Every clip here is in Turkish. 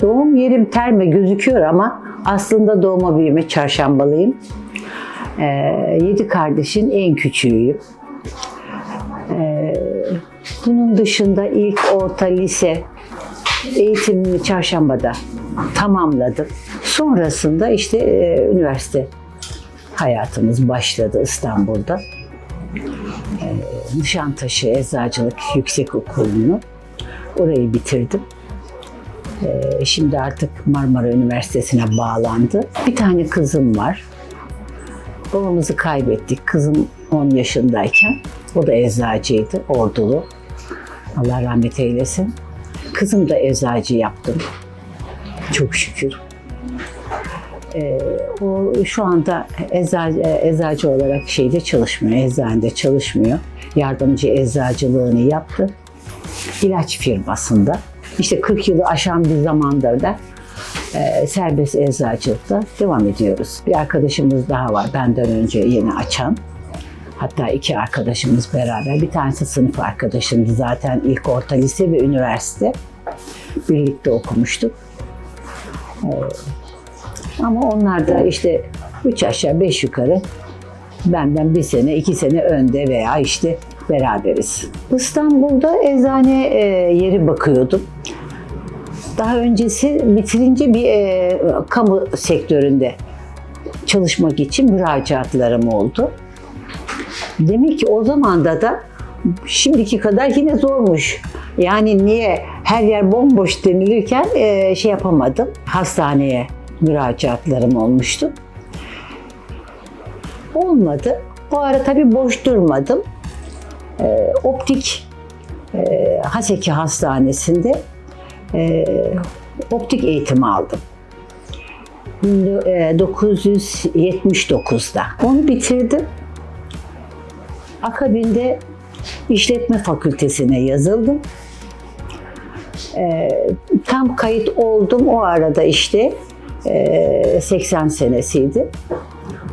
Doğum yerim terme gözüküyor ama aslında doğma büyüme çarşambalıyım. Ee, yedi kardeşin en küçüğüyüm. Ee, bunun dışında ilk orta lise eğitimimi çarşambada tamamladım. Sonrasında işte e, üniversite hayatımız başladı İstanbul'da. Ee, Nişantaşı Eczacılık Yüksek Okulu'nu orayı bitirdim. Ee, Şimdi artık Marmara Üniversitesi'ne bağlandı. Bir tane kızım var. Babamızı kaybettik. Kızım 10 yaşındayken. O da eczacıydı, ordulu. Allah rahmet eylesin. Kızım da eczacı yaptım. Çok şükür. Ee, o şu anda eczacı, eczacı olarak şeyde çalışmıyor, eczanede çalışmıyor. Yardımcı eczacılığını yaptı. İlaç firmasında. İşte 40 yılı aşan bir zamandır da e, serbest eczacılıkta devam ediyoruz. Bir arkadaşımız daha var benden önce yeni açan. Hatta iki arkadaşımız beraber. Bir tanesi sınıf arkadaşımdı zaten ilk orta lise ve üniversite. Birlikte okumuştuk. Ee, ama onlar da işte üç aşağı beş yukarı benden bir sene, iki sene önde veya işte beraberiz. İstanbul'da eczane e, yeri bakıyordum. Daha öncesi bitirince bir e, kamu sektöründe çalışmak için müracaatlarım oldu. Demek ki o zamanda da şimdiki kadar yine zormuş. Yani niye her yer bomboş denilirken e, şey yapamadım. Hastaneye müracaatlarım olmuştu. Olmadı. O ara tabii boş durmadım. E, optik e, Haseki Hastanesi'nde e, optik eğitimi aldım. 1979'da. Onu bitirdim. Akabinde işletme fakültesine yazıldım. Ee, tam kayıt oldum o arada işte e, 80 senesiydi.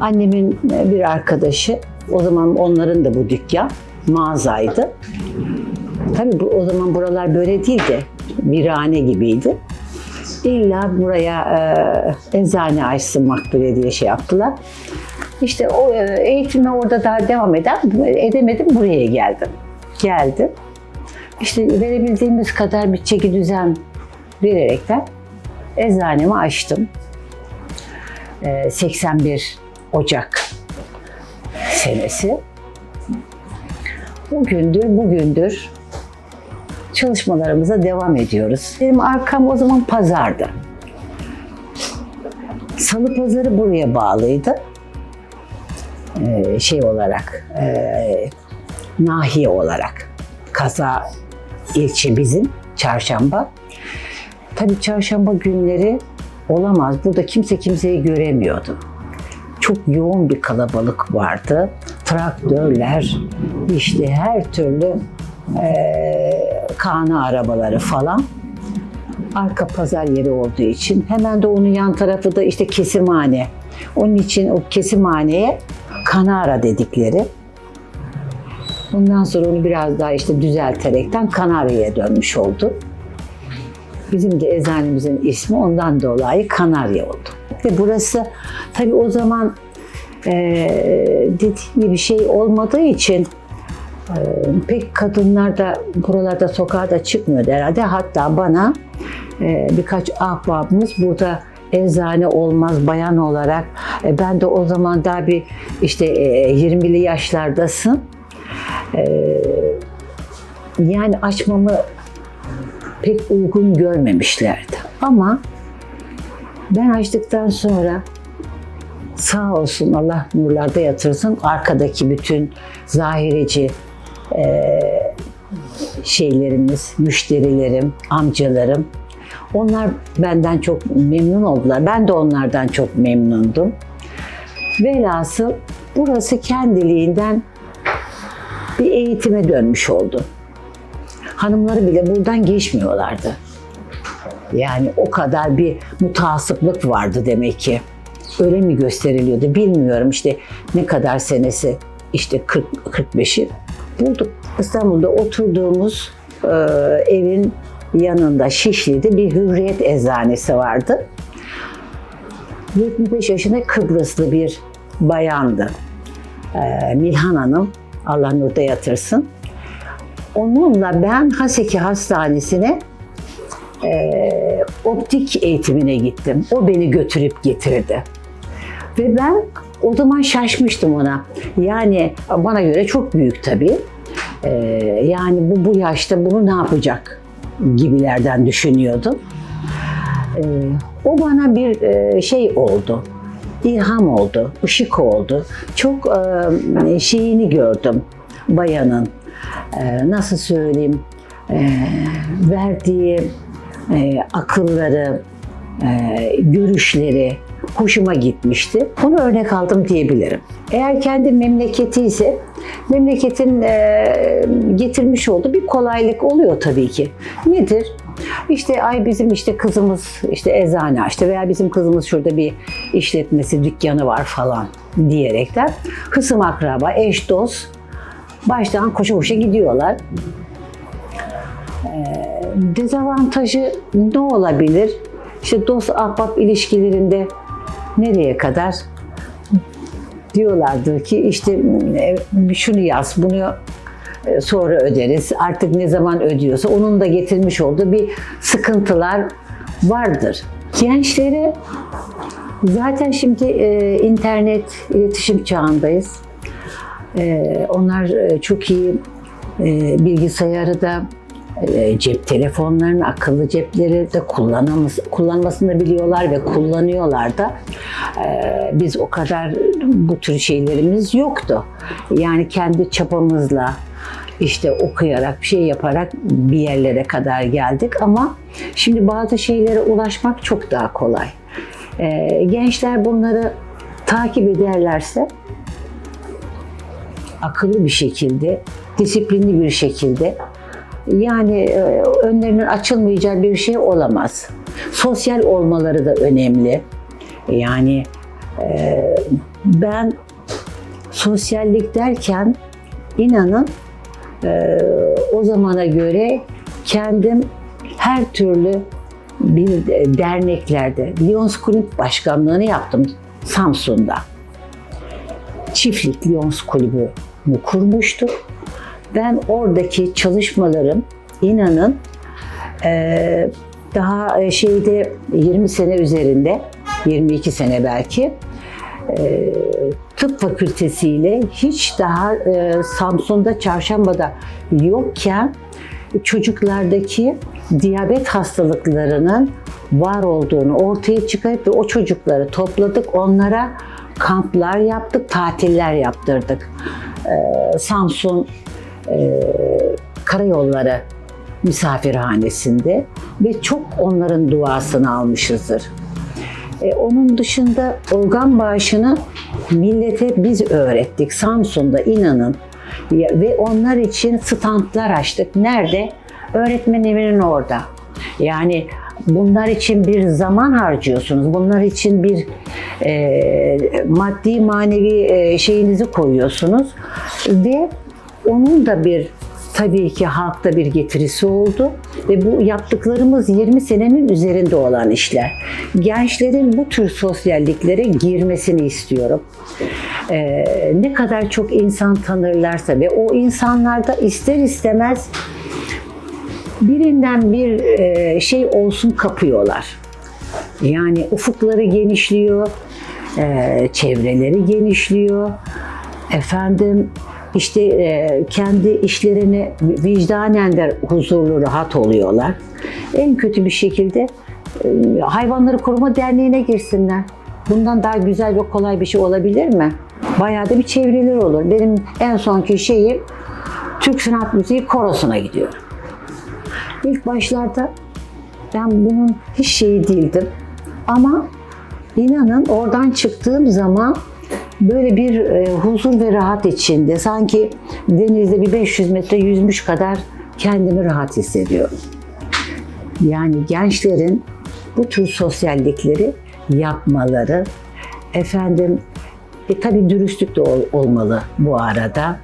Annemin bir arkadaşı, o zaman onların da bu dükkan mağazaydı. Tabii bu, o zaman buralar böyle değildi, virane gibiydi. İlla buraya e, eczane açsın Makbule diye şey yaptılar. İşte o e, eğitime orada daha devam eden edemedim buraya geldim. Geldim. İşte verebildiğimiz kadar bir çeki düzen vererekten eczanemi açtım. E, 81 Ocak senesi. Bugündür, bugündür çalışmalarımıza devam ediyoruz. Benim arkam o zaman pazardı. Salı pazarı buraya bağlıydı. Ee, şey olarak, e, nahiye olarak. Kaza ilçe bizim, çarşamba. Tabii çarşamba günleri olamaz. Burada kimse kimseyi göremiyordu. Çok yoğun bir kalabalık vardı. Traktörler, işte her türlü e, kana arabaları falan. Arka pazar yeri olduğu için hemen de onun yan tarafı da işte kesimhane. Onun için o kesimhaneye kanara dedikleri. Ondan sonra onu biraz daha işte düzelterekten Kanarya'ya dönmüş oldu. Bizim de eczanemizin ismi ondan dolayı Kanarya oldu. Ve burası tabii o zaman dediğim gibi şey olmadığı için e, pek kadınlar da buralarda sokağa da çıkmıyordu herhalde. Hatta bana e, birkaç ahbabımız burada eczane olmaz bayan olarak. E, ben de o zaman daha bir işte e, 20'li yaşlardasın. E, yani açmamı pek uygun görmemişlerdi. Ama ben açtıktan sonra sağ olsun Allah nurlarda yatırsın arkadaki bütün zahireci e, şeylerimiz, müşterilerim, amcalarım onlar benden çok memnun oldular. Ben de onlardan çok memnundum. Velhasıl burası kendiliğinden bir eğitime dönmüş oldu. Hanımları bile buradan geçmiyorlardı. Yani o kadar bir mutasiplik vardı demek ki. Öyle mi gösteriliyordu bilmiyorum işte ne kadar senesi işte 40 45'i bulduk. İstanbul'da oturduğumuz e, evin yanında Şişli'de bir hürriyet eczanesi vardı. 75 yaşında Kıbrıslı bir bayandı. Ee, Milhan Hanım, Allah nurda yatırsın. Onunla ben Haseki Hastanesi'ne e, optik eğitimine gittim. O beni götürüp getirdi. Ve ben o zaman şaşmıştım ona. Yani bana göre çok büyük tabii. Ee, yani bu bu yaşta bunu ne yapacak gibilerden düşünüyordum. Ee, o bana bir e, şey oldu. İlham oldu, ışık oldu. Çok e, şeyini gördüm bayanın. E, nasıl söyleyeyim? E, verdiği e, akılları, e, görüşleri hoşuma gitmişti. Onu örnek aldım diyebilirim. Eğer kendi memleketi ise memleketin e, getirmiş olduğu bir kolaylık oluyor tabii ki. Nedir? İşte ay bizim işte kızımız işte eczane açtı veya bizim kızımız şurada bir işletmesi, dükkanı var falan diyerekten hısım akraba, eş dost baştan koşa koşa gidiyorlar. Ee, dezavantajı ne olabilir? İşte dost ahbap ilişkilerinde nereye kadar diyorlardı ki işte e, şunu yaz, bunu e, sonra öderiz. Artık ne zaman ödüyorsa onun da getirmiş olduğu bir sıkıntılar vardır. Gençlere zaten şimdi e, internet iletişim çağındayız. E, onlar e, çok iyi e, bilgisayarı da cep telefonlarını, akıllı cepleri de kullanmasını da biliyorlar ve kullanıyorlar da. E, biz o kadar bu tür şeylerimiz yoktu. Yani kendi çapamızla işte okuyarak, bir şey yaparak bir yerlere kadar geldik ama şimdi bazı şeylere ulaşmak çok daha kolay. E, gençler bunları takip ederlerse akıllı bir şekilde, disiplinli bir şekilde yani e, önlerinin açılmayacağı bir şey olamaz. Sosyal olmaları da önemli. Yani e, ben sosyallik derken inanın e, o zamana göre kendim her türlü bir derneklerde Lions Kulüp Başkanlığını yaptım Samsun'da. Çiftlik Lions Kulübü'nü kurmuştuk. Ben oradaki çalışmalarım inanın e, daha şeyde 20 sene üzerinde, 22 sene belki e, tıp fakültesiyle hiç daha e, Samsun'da, Çarşamba'da yokken çocuklardaki diyabet hastalıklarının var olduğunu ortaya çıkarıp ve o çocukları topladık. Onlara kamplar yaptık, tatiller yaptırdık. Ee, Samsun e, Karayolları misafirhanesinde ve çok onların duasını almışızdır. E, onun dışında organ bağışını millete biz öğrettik. Samsun'da inanın ve onlar için standlar açtık. Nerede? Öğretmen evinin orada. Yani bunlar için bir zaman harcıyorsunuz. Bunlar için bir e, maddi manevi e, şeyinizi koyuyorsunuz ve onun da bir tabii ki halkta bir getirisi oldu ve bu yaptıklarımız 20 senenin üzerinde olan işler. Gençlerin bu tür sosyalliklere girmesini istiyorum. Ee, ne kadar çok insan tanırlarsa ve o insanlarda ister istemez birinden bir e, şey olsun kapıyorlar. Yani ufukları genişliyor, e, çevreleri genişliyor. Efendim işte e, kendi işlerini vicdanen de huzurlu, rahat oluyorlar. En kötü bir şekilde e, hayvanları koruma derneğine girsinler. Bundan daha güzel ve kolay bir şey olabilir mi? Bayağı da bir çevreler olur. Benim en sonki şeyim Türk Sanat Müziği Korosu'na gidiyorum. İlk başlarda ben bunun hiç şeyi değildim. Ama inanın oradan çıktığım zaman böyle bir e, huzur ve rahat içinde sanki denizde bir 500 metre yüzmüş kadar kendimi rahat hissediyorum. Yani gençlerin bu tür sosyallikleri yapmaları, efendim e, tabii dürüstlük de ol- olmalı bu arada.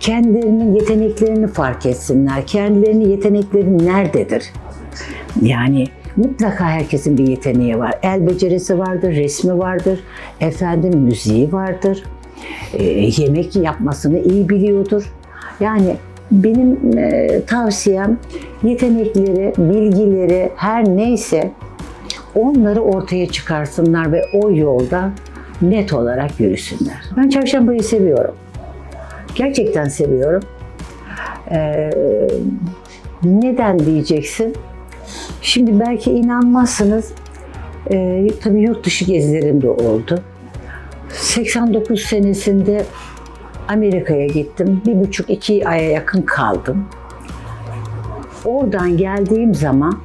Kendilerinin yeteneklerini fark etsinler. Kendilerinin yetenekleri nerededir? Yani mutlaka herkesin bir yeteneği var. El becerisi vardır, resmi vardır, efendim müziği vardır. Ee, yemek yapmasını iyi biliyordur. Yani benim e, tavsiyem yetenekleri, bilgileri her neyse onları ortaya çıkarsınlar ve o yolda net olarak yürüsünler. Ben çarşambayı seviyorum. Gerçekten seviyorum. Ee, neden diyeceksin? Şimdi belki inanmazsınız. Ee, tabii yurt dışı gezilerim de oldu. 89 senesinde Amerika'ya gittim. Bir buçuk iki aya yakın kaldım. Oradan geldiğim zaman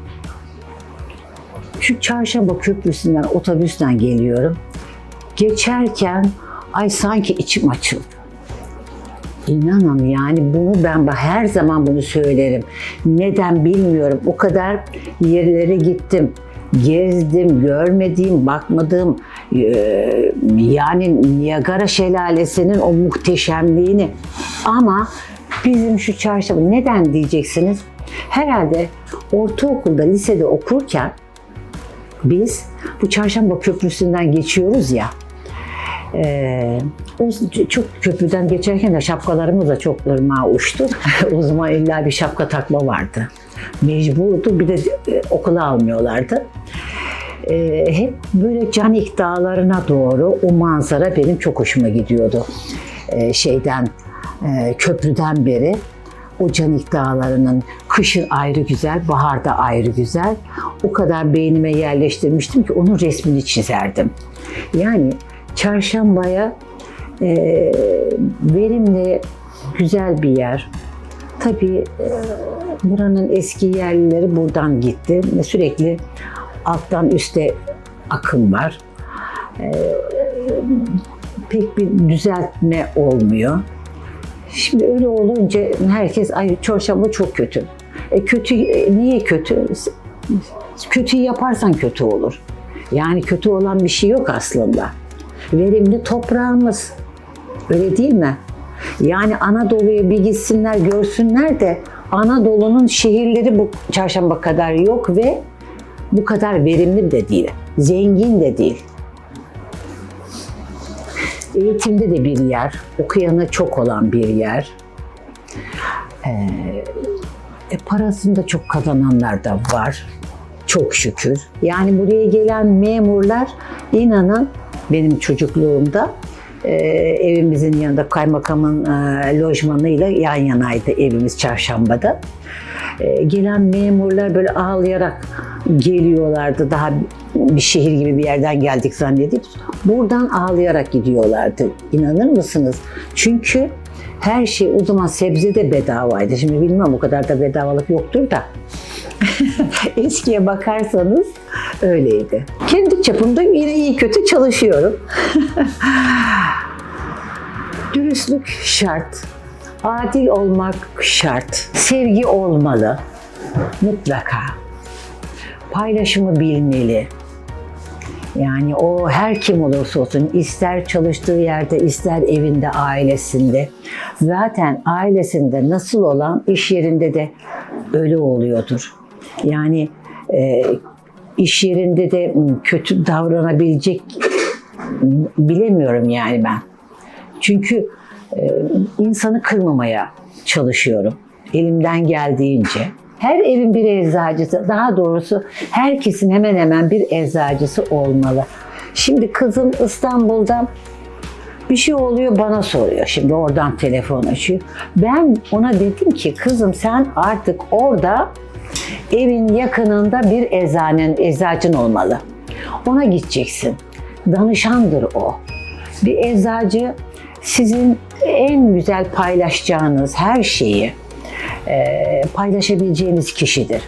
şu Çarşamba Köprüsü'nden otobüsten geliyorum. Geçerken ay sanki içim açıldı. İnanın yani bunu ben her zaman bunu söylerim. Neden bilmiyorum. O kadar yerlere gittim. Gezdim, görmediğim, bakmadığım yani Niagara Şelalesi'nin o muhteşemliğini ama bizim şu çarşamba neden diyeceksiniz? Herhalde ortaokulda, lisede okurken biz bu çarşamba köprüsünden geçiyoruz ya. Ee, çok köprüden geçerken de şapkalarımız da çok ırmağa uçtu. o zaman illa bir şapka takma vardı. Mecburdu. Bir de e, okula almıyorlardı. Ee, hep böyle Canik dağlarına doğru o manzara benim çok hoşuma gidiyordu. Ee, şeyden e, köprüden beri o Canik dağlarının kışın ayrı güzel, baharda ayrı güzel. O kadar beynime yerleştirmiştim ki onun resmini çizerdim. Yani çarşambaya e, verimli, güzel bir yer. Tabii e, buranın eski yerlileri buradan gitti. Sürekli alttan üste akım var. E, pek bir düzeltme olmuyor. Şimdi öyle olunca herkes ay çarşamba çok kötü. E kötü e, niye kötü? Kötüyü yaparsan kötü olur. Yani kötü olan bir şey yok aslında. Verimli toprağımız. Öyle değil mi? Yani Anadolu'ya bir gitsinler görsünler de Anadolu'nun şehirleri bu çarşamba kadar yok ve bu kadar verimli de değil. Zengin de değil. Eğitimde de bir yer, okuyanı çok olan bir yer. Ee, e, parasını da çok kazananlar da var. Çok şükür. Yani buraya gelen memurlar inanın benim çocukluğumda e, evimizin yanında kaymakamın e, lojmanıyla yan yanaydı evimiz çarşambada. E, gelen memurlar böyle ağlayarak geliyorlardı. Daha bir şehir gibi bir yerden geldik zannedip buradan ağlayarak gidiyorlardı. İnanır mısınız? Çünkü her şey o zaman sebze de bedavaydı. Şimdi bilmem o kadar da bedavalık yoktur da. Eskiye bakarsanız öyleydi. Kendi çapımda yine iyi kötü çalışıyorum. Dürüstlük şart. Adil olmak şart. Sevgi olmalı. Mutlaka. Paylaşımı bilmeli. Yani o her kim olursa olsun ister çalıştığı yerde ister evinde ailesinde zaten ailesinde nasıl olan iş yerinde de öyle oluyordur. Yani e, iş yerinde de kötü davranabilecek bilemiyorum yani ben. Çünkü e, insanı kırmamaya çalışıyorum elimden geldiğince. Her evin bir eczacısı, daha doğrusu herkesin hemen hemen bir eczacısı olmalı. Şimdi kızım İstanbul'da bir şey oluyor bana soruyor. Şimdi oradan telefon açıyor. Ben ona dedim ki kızım sen artık orada evin yakınında bir eczanen, eczacın olmalı. Ona gideceksin. Danışandır o. Bir eczacı sizin en güzel paylaşacağınız her şeyi e, paylaşabileceğiniz kişidir.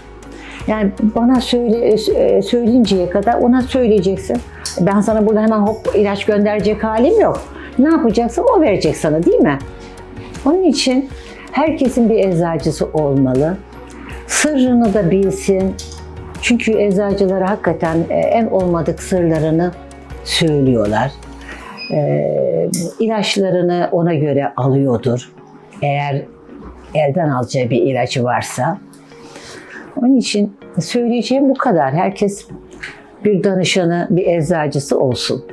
Yani bana söyle e, söyleyinceye kadar ona söyleyeceksin. Ben sana burada hemen hop ilaç gönderecek halim yok. Ne yapacaksın o verecek sana değil mi? Onun için herkesin bir eczacısı olmalı. Sırrını da bilsin. Çünkü eczacılar hakikaten e, en olmadık sırlarını söylüyorlar. E, ilaçlarını ona göre alıyordur. Eğer elden alacağı bir ilacı varsa. Onun için Söyleyeceğim bu kadar. Herkes bir danışanı, bir eczacısı olsun.